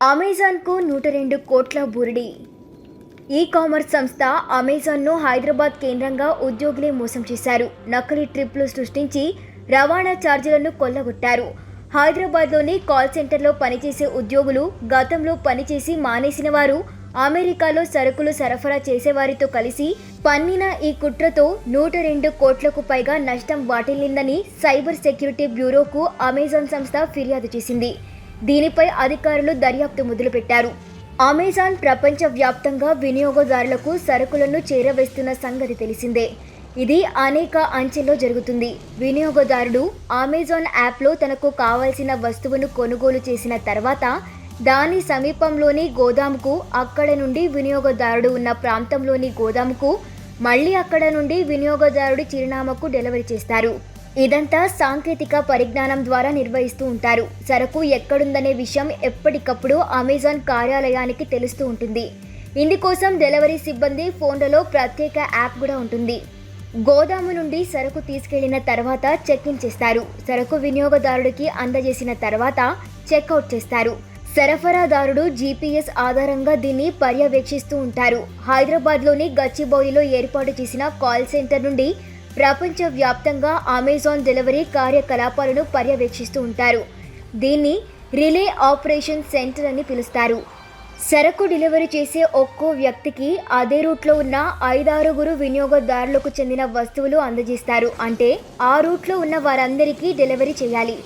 అమెజాన్కు నూట రెండు కోట్ల బురిడి. ఈ కామర్స్ సంస్థ అమెజాన్ను హైదరాబాద్ కేంద్రంగా ఉద్యోగులే మోసం చేశారు. నకిలీ ట్రిప్లు సృష్టించి రవాణా ఛార్జీలను కొల్లగొట్టారు. హైదరాబాద్లోని కాల్ సెంటర్లో పనిచేసే ఉద్యోగులు గతంలో పనిచేసి మానేసిన వారు అమెరికాలో సరుకులు సరఫరా చేసేవారితో కలిసి పన్నిన ఈ కుట్రతో నూట రెండు కోట్లకు పైగా నష్టం వాటిల్లిందని సైబర్ సెక్యూరిటీ బ్యూరోకు అమెజాన్ సంస్థ ఫిర్యాదు చేసింది. దీనిపై అధికారులు దర్యాప్తు మొదలుపెట్టారు. అమెజాన్ ప్రపంచ వ్యాప్తంగా వినియోగదారులకు సరుకులను చేరవేస్తున్న సంగతి తెలిసిందే. ఇది అనేక అంచెల్లో జరుగుతుంది. వినియోగదారుడు అమెజాన్ యాప్లో తనకు కావలసిన వస్తువును కొనుగోలు చేసిన తర్వాత దాని సమీపంలోని గోదాముకు అక్కడ నుండి వినియోగదారుడు ఉన్న ప్రాంతంలోని గోదాముకు మళ్ళీ అక్కడ నుండి వినియోగదారుడి చిరునామాకు డెలివరీ చేస్తారు. ఇదంతా సాంకేతిక పరిజ్ఞానం ద్వారా నిర్వహిస్తూ ఉంటారు. సరుకు ఎక్కడుందనే విషయం ఎప్పటికప్పుడు అమెజాన్ కార్యాలయానికి తెలుస్తూ ఉంటుంది. ఇందుకోసం డెలివరీ సిబ్బంది ఫోన్లలో ప్రత్యేక యాప్ కూడా ఉంటుంది. గోదాము నుండి సరుకు తీసుకెళ్ళిన తర్వాత చెక్ ఇన్ చేస్తారు. సరుకు వినియోగదారుడికి అందజేసిన తర్వాత చెక్అవుట్ చేస్తారు. సరఫరాదారుడు జీపీఎస్ ఆధారంగా దీన్ని పర్యవేక్షిస్తూ ఉంటారు. హైదరాబాద్లోని గచ్చిబౌలిలో ఏర్పాటు చేసిన కాల్ సెంటర్ నుండి ప్రపంచ వ్యాప్తంగా అమెజాన్ డెలివరీ కార్యకలాపాలను పర్యవేక్షిస్తూ ఉంటారు. దీన్ని రిలే ఆపరేషన్ సెంటర్ అని పిలుస్తారు. సరకు డెలివరీ చేసే ఒక్కో వ్యక్తికి అదే రూట్లో ఉన్న ఐదారుగురు వినియోగదారులకు చెందిన వస్తువులు అందజేస్తారు. అంటే ఆ రూట్లో ఉన్న వారందరికీ డెలివరీ చేయాలి.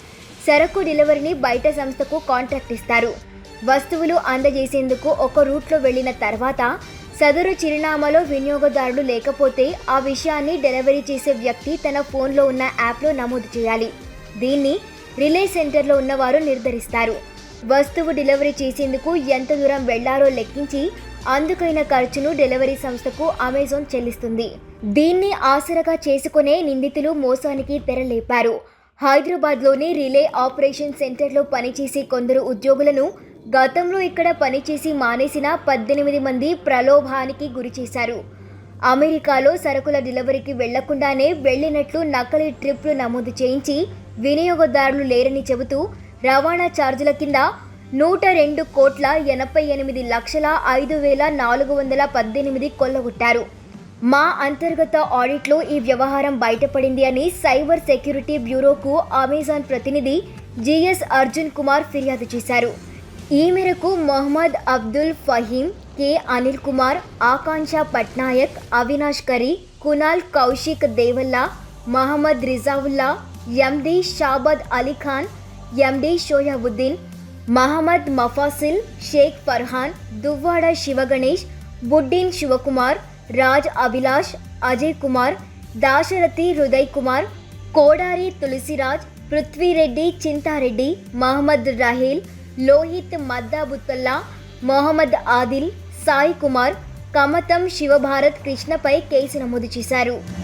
సరకు డెలివరీని బయట సంస్థకు కాంట్రాక్ట్ ఇస్తారు. వస్తువులు అందజేసేందుకు ఒక రూట్లో వెళ్ళిన తర్వాత సదరు చిరునామాలో వినియోగదారుడు లేకపోతే ఆ విషయాన్ని డెలివరీ చేసే వ్యక్తి తన ఫోన్లో ఉన్న యాప్లో నమోదు చేయాలి. దీన్ని రిలే సెంటర్లో ఉన్నవారు నిర్ధారిస్తారు. వస్తువు డెలివరీ చేసేందుకు ఎంత దూరం వెళ్ళారో లెక్కించి అందుకైన ఖర్చును డెలివరీ సంస్థకు అమెజాన్ చెల్లిస్తుంది. దీన్ని ఆసరగా చేసుకునే నిందితులు మోసానికి తెరలేపారు. హైదరాబాద్లోని రిలే ఆపరేషన్ సెంటర్లో పనిచేసే కొందరు ఉద్యోగులను గతంలో ఇక్కడ పనిచేసి మానేసిన పద్దెనిమిది మంది ప్రలోభానికి గురి చేశారు. అమెరికాలో సరుకుల డెలివరీకి వెళ్ళకుండానే వెళ్ళినట్లు నకలీ ట్రిప్లు నమోదు చేయించి వినియోగదారులు లేరని చెబుతూ రవాణా ఛార్జీల కింద నూట రెండు కోట్ల ఎనభై ఎనిమిది లక్షల ఐదు వేల నాలుగు వందల పద్దెనిమిది కొల్లగొట్టారు. మా అంతర్గత ఆడిట్లో ఈ వ్యవహారం బయటపడింది అని సైబర్ సెక్యూరిటీ బ్యూరోకు అమెజాన్ ప్రతినిధి జిఎస్ అర్జున్ కుమార్ ఫిర్యాదు చేశారు. ఈ మేరకు Mohammed Abdul Faheem K Anil Kumar Akanksha Patnaik Avinash Kari Kunal Kaushik Devalla Mohammed Rizaulla MD Shabad Ali Khan MD Shoaibuddin Mohammed Mafasil Sheikh Farhan Duvvada Sivaganesh Buddin Shivakumar Raj Abhilash Ajay Kumar Dasarathi Hriday Kumar Kodari Tulasiraj Prithvireddy Chintareddy Mohammed Raheel Lohith Maddabuttalla Mohammed Adil Sai Kumar Kamatham Sivabharat కృష్ణపై కేసు నమోదు చేశారు.